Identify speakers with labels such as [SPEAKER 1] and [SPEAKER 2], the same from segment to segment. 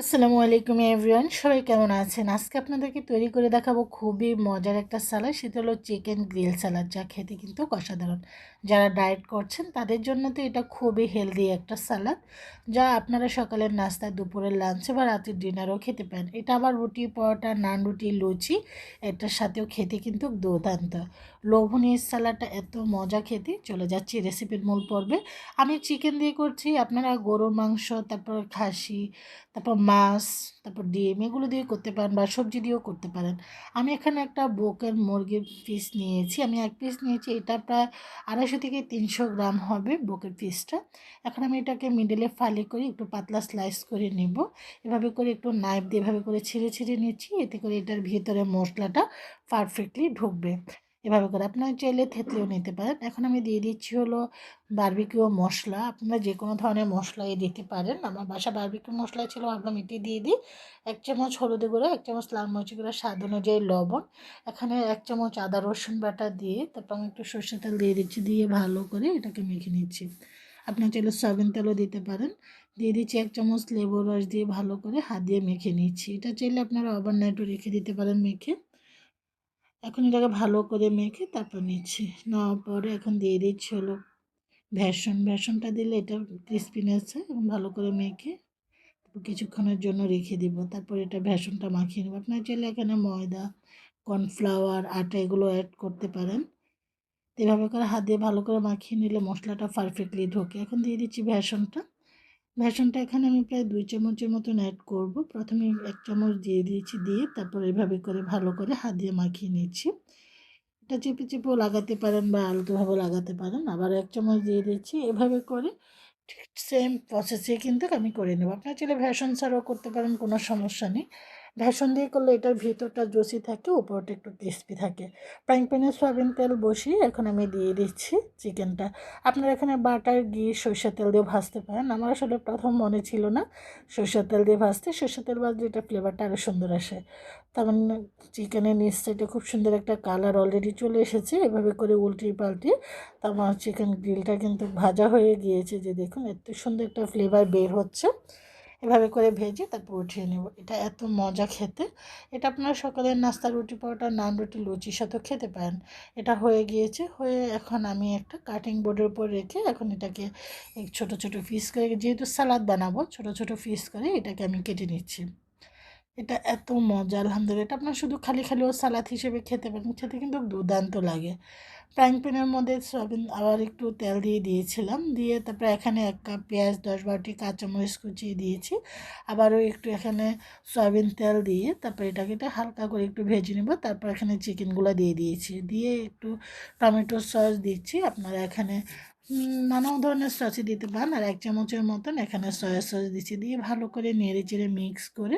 [SPEAKER 1] আসসালামু আলাইকুম এভরিওয়ান, সবাই কেমন আছেন? আজকে আপনাদেরকে তৈরি করে দেখাবো খুবই মজার একটা সালাদ, সেটা হলো চিকেন গ্রিল সালাদ, যা খেতে কিন্তু অসাধারণ। যারা ডায়েট করছেন, তাদের জন্য তো এটা খুবই হেলদি একটা সালাদ, যা আপনারা সকালের নাস্তা, দুপুরের লাঞ্চে বা রাতের ডিনারও খেতে পারেন। এটা আবার রুটি, পরোটা, নান রুটি, লুচি, এটার সাথেও খেতে কিন্তু দুর্দান্ত। লোভনীয় সালাডটা এত মজা খেতে, চলে যাচ্ছি রেসিপির মূল পর্বে। আমি চিকেন দিয়ে করছি, আপনারা গরুর মাংস, তারপর খাসি, তারপর মাছ, তারপর ডিম, এগুলো দিয়ে করতে পারেন বা সবজি দিয়েও করতে পারেন। আমি এখানে একটা বোকের মুরগির পিস নিয়েছি। আমি এক পিস নিয়েছি। এটা প্রায় আড়াইশো থেকে তিনশো গ্রাম হবে বোকের পিসটা এখন আমি এটাকে মিডলে ফালি করে একটু পাতলা স্লাইস করে নেব। এভাবে করে একটু নাইফ দিয়ে এভাবে করে ছিঁড়ে ছিঁড়ে নিচ্ছি। এতে করে এটার ভিতরে মশলাটা পারফেক্টলি ঢুকবে। এভাবে করে। আপনারা চাইলে থেতলেও নিতে পারেন। এখন আমি দিয়ে দিচ্ছি হলো বার্বিকিউ মশলা। আপনারা যে কোনো ধরনের মশলাই দিতে পারেন। আমার বাসা বার্বিকিউ মশলা ছিল ভাবলাম এটি দিয়ে দিই। এক চামচ হলুদে গুঁড়ো, এক চামচ লাল মরিচ গুঁড়ো, স্বাদ অনুযায়ী লবণ। এখানে এক চামচ আদা, রসুন বাটা দিয়ে তারপর আমি একটু সর্ষে তেল দিয়ে দিচ্ছি, দিয়ে ভালো করে এটাকে মেখে নিচ্ছি। আপনার চাইলে সয়াবিন তেলও দিতে পারেন। দিয়ে দিচ্ছি এক চামচ লেবুর রস দিয়ে ভালো করে হাত দিয়ে মেখে নিচ্ছি। এটা চাইলে আপনারা ওভারনাইটও রেখে দিতে পারেন মেখে। এখন এটাকে ভালো করে মেখে তারপর নিচ্ছি। নেওয়ার পরে এখন দিয়ে দিচ্ছি হলো ভ্যাসন ভ্যাসনটা দিলে এটা ক্রিস্পিনেস এবং ভালো করে মেখে কিছুক্ষণের জন্য রেখে দিব। তারপর এটা ভ্যাসনটা মাখিয়ে নেব। আপনার চাইলে এখানে ময়দা, কর্নফ্লাওয়ার, আটা এগুলো অ্যাড করতে পারেন। এভাবে করে হাত দিয়ে ভালো করে মাখিয়ে নিলে মশলাটা পারফেক্টলি ঢোকে। এখন দিয়ে দিচ্ছি ভ্যাসনটা ভ্যাসনটা এখানে আমি প্রায় দুই চামচের মতন অ্যাড করব। প্রথমে এক চামচ দিয়ে দিয়েছি দিয়ে তারপর এভাবে করে ভালো করে হাত দিয়ে মাখিয়ে নিচ্ছি। এটা চেপে চেপেও লাগাতে পারেন বা আলতোভাবে লাগাতে পারেন। আবার এক চামচ দিয়ে দিচ্ছি। এভাবে করে ঠিক সেম প্রসেসে কিন্তু আমি করে নেব। আপনার চাইলে ভ্যাসন ছাড়াও করতে পারেন, কোনো সমস্যা নেই। ভ্যাসন দিয়ে করলে এটার ভিতরটা জসি থাকে, উপরটা একটু ক্রিস্পি থাকে। ফ্রাইং প্যানে সয়াবিন তেল বসিয়ে এখন আমি দিয়ে দিচ্ছি চিকেনটা। আপনারা এখানে বাটার, ঘি, সরষের তেল দিয়ে ভাজতে পারেন। আমার আসলে প্রথম মনে ছিল না সরষের তেল দিয়ে ভাজতে। সরষের তেল ভাজলে এটা ফ্লেভারটা আরও সুন্দর আসে। তার মানে চিকেনের নিচ সাইডে খুব সুন্দর একটা কালার অলরেডি চলে এসেছে। এভাবে করে উল্টিয়ে পাল্টিয়ে তারপর চিকেন গ্রিলটা কিন্তু ভাজা হয়ে গিয়েছে। যে দেখুন, এত সুন্দর একটা ফ্লেভার বের হচ্ছে। এভাবে করে ভেজে তারপর উঠিয়ে নেব। এটা এত মজা খেতে। এটা আপনারা সকালের নাস্তা রুটি পরোটা নান রুটি, লুচির সাথেও খেতে পারেন। এটা হয়ে গিয়েছে, হয়ে এখন আমি একটা কাটিং বোর্ডের উপর রেখে এখন এটাকে ছোট ছোট পিস করে, যেহেতু সালাদ বানাবো, ছোট ছোট পিস করে এটাকে আমি কেটে নিচ্ছি। এটা এত মজা, আলহামদুলিল্লাহ। এটা আপনার শুধু খালি খালিও সালাদ হিসেবে খেতে পারেন, খেতে কিন্তু দুর্দান্ত লাগে। ফ্রাইং প্যানের মধ্যে সয়াবিন আবার একটু তেল দিয়ে দিয়েছিলাম, দিয়ে তারপরে এখানে এক কাপ পেঁয়াজ, দশ বারোটি কাঁচামরিচ কুচিয়ে দিয়েছি। আবারও একটু এখানে সয়াবিন তেল দিয়ে তারপরে এটাকে এটা হালকা করে একটু ভেজে নেব, তারপর এখানে চিকেনগুলো দিয়ে দিয়েছি। দিয়ে একটু টমেটো সস দিচ্ছি, আপনারা এখানে নানা ধরনের সসই দিতে পারেন, আর এক চামচের মতন এখানে সয়া সস দিচ্ছি। দিয়ে ভালো করে নেড়ে চেড়ে মিক্স করে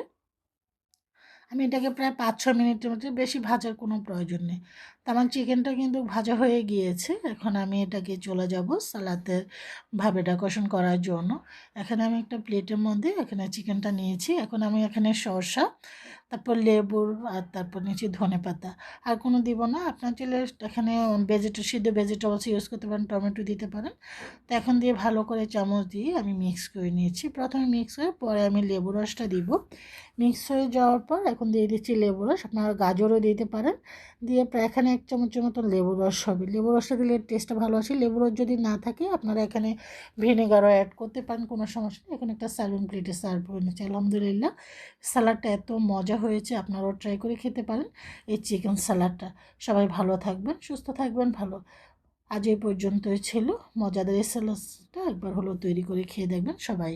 [SPEAKER 1] আমি এটাকে প্রায় পাঁচ ছ মিনিটের মধ্যে বেশি ভাজার কোনো প্রয়োজন নেই। আমার চিকেনটা কিন্তু ভাজা হয়ে গিয়েছে। এখন আমি এটাকে চলে যাব সালাতের ভাবে ডেকোরেশন করার জন্য। এখানে আমি একটা প্লেটের মধ্যে এখানে চিকেনটা নিয়েছি। এখন আমি এখানে শসা, তারপর লেবুর আর তারপর নিচে ধনে পাতা। আর কোনো দিব না। আপনার চলে এখানে ভেজিটে, সিদ্ধ ভেজিটেবলস ইউজ করতে পারেন, টমেটো দিতে পারেন। তো এখন দিয়ে ভালো করে চামচ দিয়ে আমি মিক্স করে নিয়েছি। প্রথমে মিক্স করে পরে আমি লেবু রসটা দিব। মিক্স হয়ে যাওয়ার পর এখন দিয়ে দিচ্ছি লেবু রস। আপনারা গাজরও দিতে পারেন। দিয়ে প্রায় এখানে এক চামচের মতো লেবু রস হবে। লেবু রসটা দিলে টেস্টটা ভালো আসে। লেবু রস যদি না থাকে, আপনারা এখানে ভিনেগারও অ্যাড করতে পারেন, কোনো সমস্যা নেই। এখানে একটা সার্ভিং প্লেটে সার্ভ করে নিচ্ছে। আলহামদুলিল্লাহ স্যালাডটা এত মজা হয়েছে, আপনারাও ট্রাই করে খেতে পারেন এই চিকেন স্যালাডটা সবাই ভালো থাকবেন, সুস্থ থাকবেন, ভালো। আজ এই পর্যন্তই ছিল। মজাদার এই স্যালাডটা একবার হলো তৈরি করে খেয়ে দেখবেন সবাই।